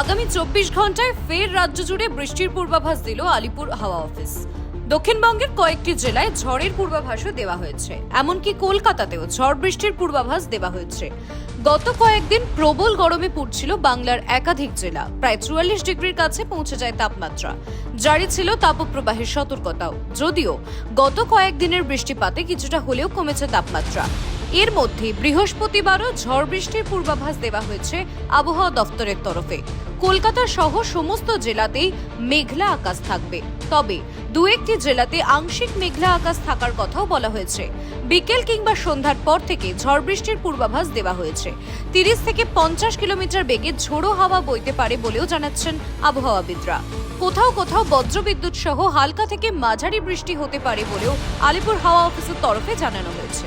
আগামী চব্বিশ ঘন্টায় ফের রাজ্য জুড়ে বৃষ্টির পূর্বাভাস দিল আলিপুর হাওয়া অফিস। দক্ষিণবঙ্গের কয়েকটি জেলায় ঝড়ের পূর্বাভাসও দেওয়া হয়েছে। এমনকি কলকাতাতেও ঝড় বৃষ্টির পূর্বাভাস দেওয়া হয়েছে। গত কয়েকদিন প্রবল গরমে পড়ছিল বাংলার একাধিক জেলা। প্রায় চুয়াল্লিশ ডিগ্রির কাছে পৌঁছে যায় তাপমাত্রা। জারি ছিল তাপপ্রবাহের সতর্কতাও। যদিও গত কয়েকদিনের বৃষ্টিপাতে কিছুটা হলেও কমেছে তাপমাত্রা। এর মধ্যে বৃহস্পতিবারও ঝড় বৃষ্টির পূর্বাভাস দেওয়া হয়েছে আবহাওয়া দফতরের তরফে। কলকাতা সহ সমস্ত জেলাতেই মেঘলা আকাশ থাকবে। তবে দু একটি জেলাতে আংশিক মেঘলা আকাশ থাকার কথাও বলা হয়েছে। বিকেল কিংবা সন্ধ্যার পর থেকে ঝড় বৃষ্টির পূর্বাভাস দেওয়া হয়েছে। তিরিশ থেকে পঞ্চাশ কিলোমিটার বেগে ঝোড়ো হাওয়া বইতে পারে বলেও জানাচ্ছেন আবহাওয়াবিদরা। কোথাও কোথাও বজ্রবিদ্যুৎ সহ হালকা থেকে মাঝারি বৃষ্টি হতে পারে বলেও আলিপুর হাওয়া অফিসের তরফে জানানো হয়েছে।